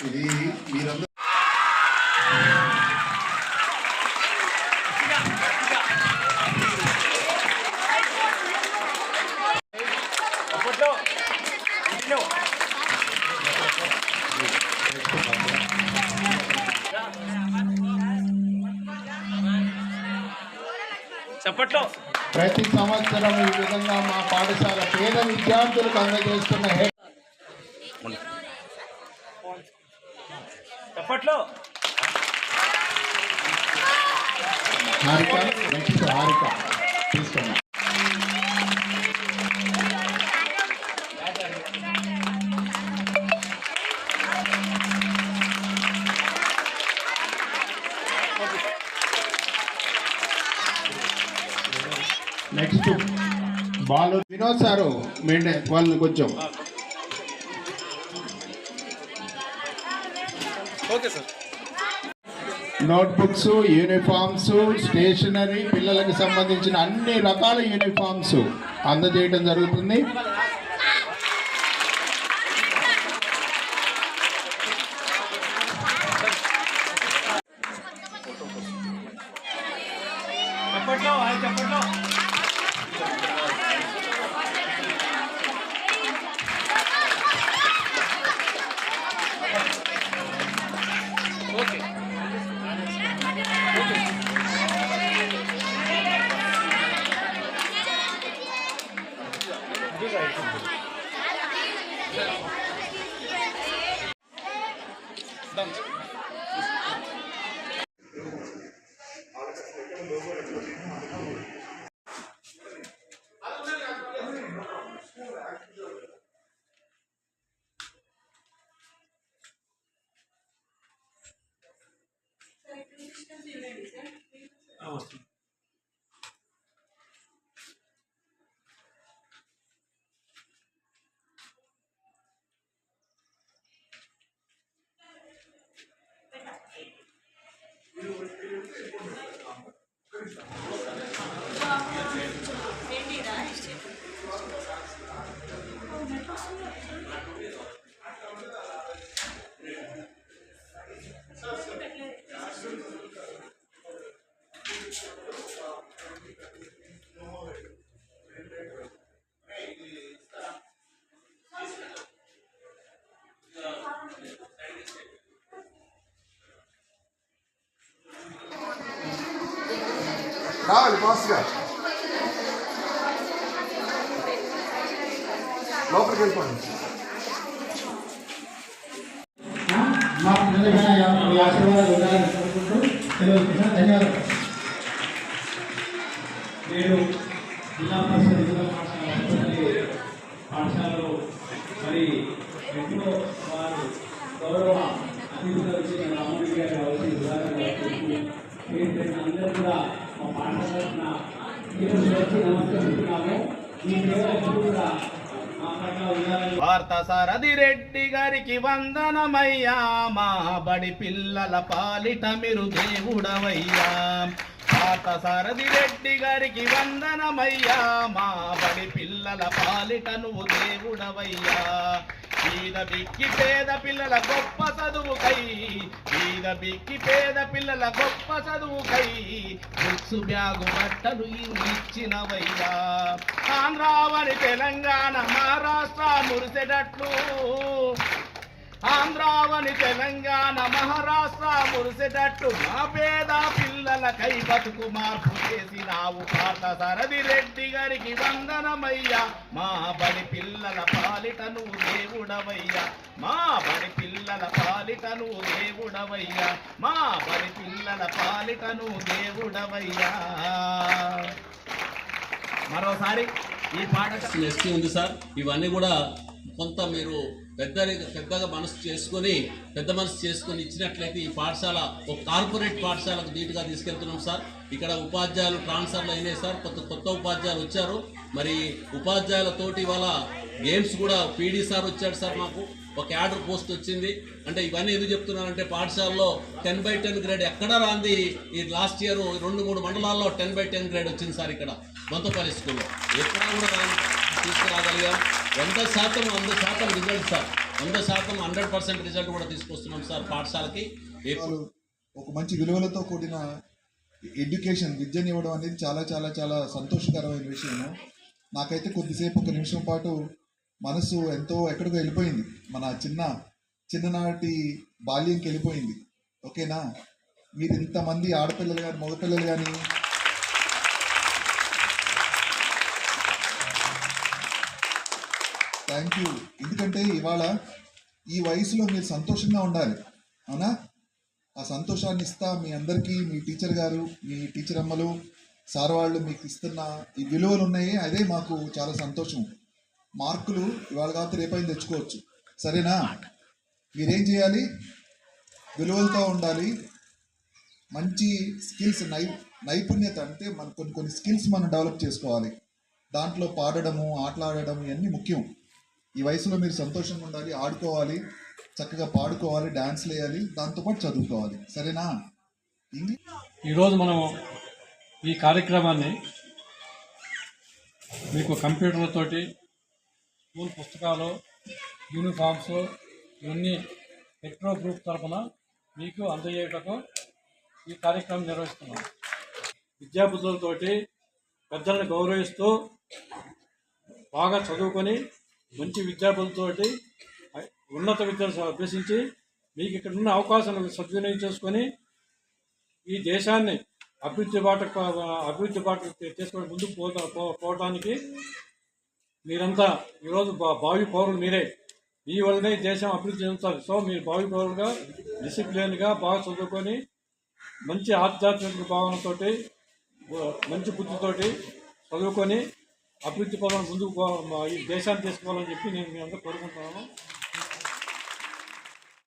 ఈ మీరందరూ చప్పట్లో. ప్రతి సంవత్సరం ఈ విధంగా మా పాఠశాల పేద విద్యార్థులకు అందజేస్తున్న చప్పట్లో హారిక నెక్స్ట్ హారిక. తీసుకున్నాం నెక్స్ట్ బాలు వినోద్ సారు మెయింటే వాళ్ళని కొంచెం okay sir. Notebooks uniforms stationery పిల్లలకు సంబంధించిన అన్ని రకాల యూనిఫామ్స్ అందజేయడం జరుగుతుంది. అర్థం వస్తుంది రావాలి ఫాస్ట్గా లోపలికి వెళ్ళిపోండి మా మీ ఆశీర్వాదాలు ఉండాలని కోరుకుంటూ తెలియజేస్తున్నాను ధన్యవాదాలు నేడు జిల్లా పరిషత్ జిల్లా పాఠశాల పాఠశాలలో మరి ఎంతో వారు గౌరవ అతిథులు వచ్చిన రామరెడ్డి గారు వచ్చి ఉదాహరణ ఏంటంటే అందరూ కూడా మా పాఠశాల ఈరోజు వచ్చి నమస్కరిస్తున్నాము సేవ ఎప్పుడు కూడా భారత సారథి రెడ్డి గారికి వందనమయ్యా. మా బడి పిల్లల పాలిట మీరు దేవుడవయ్యా. భారత సారథి రెడ్డి గారికి వందనమయ్యా. మా బడి పిల్లల పాలిట నువ్వు దేవుడవయ్యా. పేద బిక్కి పేద పిల్లల గొప్ప చదువుకై పేద బిక్కి పేద పిల్లల గొప్ప చదువుకై బుక్స్ బ్యాగు బట్టలు ఇచ్చినవయ్యా ఆంధ్రావని తెలంగాణ మహారాష్ట్ర మురిసేటట్లు. ఆంధ్రావని తెలంగాణ మహారాష్ట్ర మురిసేటట్టు మా పేద పిల్లలకై బతుకు మార్పు చేసినావు పాత సరది రెడ్డి గారికి వందనమయ్యా. మా బడి పిల్లల పాలిటను దేవుడవయ్యా. మా బడి పిల్లల పాలిటను దేవుడవయ్యా. మా బడి పిల్లల పాలిటను దేవుడవయ్యా. మరోసారి ఈ పాట ఉంది సార్. ఇవన్నీ కూడా కొంత మీరు పెద్ద పెద్దగా మనసు చేసుకొని పెద్ద మనసు చేసుకొని ఇచ్చినట్లయితే ఈ పాఠశాల ఒక కార్పొరేట్ పాఠశాలకు నీట్గా తీసుకెళ్తున్నాం సార్. ఇక్కడ ఉపాధ్యాయులు ట్రాన్స్ఫర్లు అయినాయి సార్. కొత్త కొత్త ఉపాధ్యాయులు వచ్చారు. మరి ఉపాధ్యాయులతోటి వాళ్ళ గేమ్స్ కూడా పీడీ సార్ వచ్చాడు సార్ మాకు. ఒక యాడర్ పోస్ట్ వచ్చింది. అంటే ఇవన్నీ ఎందుకు చెప్తున్నానంటే పాఠశాలలో టెన్ బై టెన్ గ్రేడ్ ఎక్కడ రాంది ఈ లాస్ట్ ఇయర్ రెండు మూడు మండలాల్లో టెన్ బై టెన్ గ్రేడ్ వచ్చింది సార్ ఇక్కడ. దొంతపల్లి స్కూల్లో ఎక్కడ కూడా రాంది. తీసుకురాగలిగాం? వంద శాతం వంద శాతం రిజల్ట్ సార్. వంద శాతం హండ్రెడ్ పర్సెంట్ రిజల్ట్ కూడా తీసుకొస్తున్నాం సార్ పాఠశాలకి. ఏ- ఒక మంచి విలువలతో కూడిన ఎడ్యుకేషన్ విద్యను ఇవ్వడం అనేది చాలా చాలా చాలా సంతోషకరమైన విషయము. నాకైతే కొద్దిసేపు ఒక నిమిషం పాటు మనసు ఎంతో ఎక్కడికో వెళ్ళిపోయింది. మన చిన్న చిన్ననాటి బాల్యంకి వెళ్ళిపోయింది. ఓకేనా? మీరు ఇంతమంది ఆడపిల్లలు కానీ మగపిల్లలు కానీ థ్యాంక్ యూ ఎందుకంటే ఇవాళ ఈ వయసులో మీరు సంతోషంగా ఉండాలి. అవునా? ఆ సంతోషాన్ని ఇస్తా మీ అందరికీ మీ టీచర్ గారు మీ టీచర్ అమ్మలు సార్ వాళ్ళు మీకు ఇస్తున్న ఈ విలువలు ఉన్నాయి. అదే మాకు చాలా సంతోషం. మార్కులు ఇవాళ కాకపోతే రేపైనా తెచ్చుకోవచ్చు. సరేనా? మీరేం చేయాలి? విలువలతో ఉండాలి. మంచి స్కిల్స్ నై నైపుణ్యత అంటే మన కొన్ని కొన్ని స్కిల్స్ మనం డెవలప్ చేసుకోవాలి. దాంట్లో పాడడము ఆటలాడడం ఇవన్నీ ముఖ్యం. ఈ వయసులో మీరు సంతోషంగా ఉండాలి ఆడుకోవాలి చక్కగా పాడుకోవాలి డాన్స్లు వేయాలి దాంతోపాటు చదువుకోవాలి. సరేనా? ఈరోజు మనం ఈ కార్యక్రమాన్ని మీకు కంప్యూటర్లతోటి స్కూల్ పుస్తకాలు యూనిఫామ్స్ ఇవన్నీ పెట్రో గ్రూప్ తరఫున మీకు అందజేయటకు ఈ కార్యక్రమం నిర్వహిస్తున్నాం. విద్యాబుద్ధులతోటి పెద్దలను గౌరవిస్తూ బాగా చదువుకొని మంచి విద్యార్థులతో ఉన్నత విద్యను అభ్యసించి మీకు ఇక్కడ ఉన్న అవకాశాలను సద్వినియోగం చేసుకొని ఈ దేశాన్ని అభివృద్ధి బాట అభివృద్ధి బాట తీసుకొని ముందుకు పోతా పో- పోవటానికి మీరంతా ఈరోజు భావి పౌరులు మీరే. మీ వల్లనే దేశం అభివృద్ధి చెందుతుంది. సో మీరు భావి పౌరులుగా డిసిప్లిన్గా బాగా చదువుకొని మంచి ఆధ్యాత్మిక భావనతోటి మంచి బుద్ధితోటి చదువుకొని అభివృద్ధి పదం ముందుకు దేశాన్ని తీసుకోవాలని చెప్పి నేను మీ అందరూ కోరుకుంటున్నాను.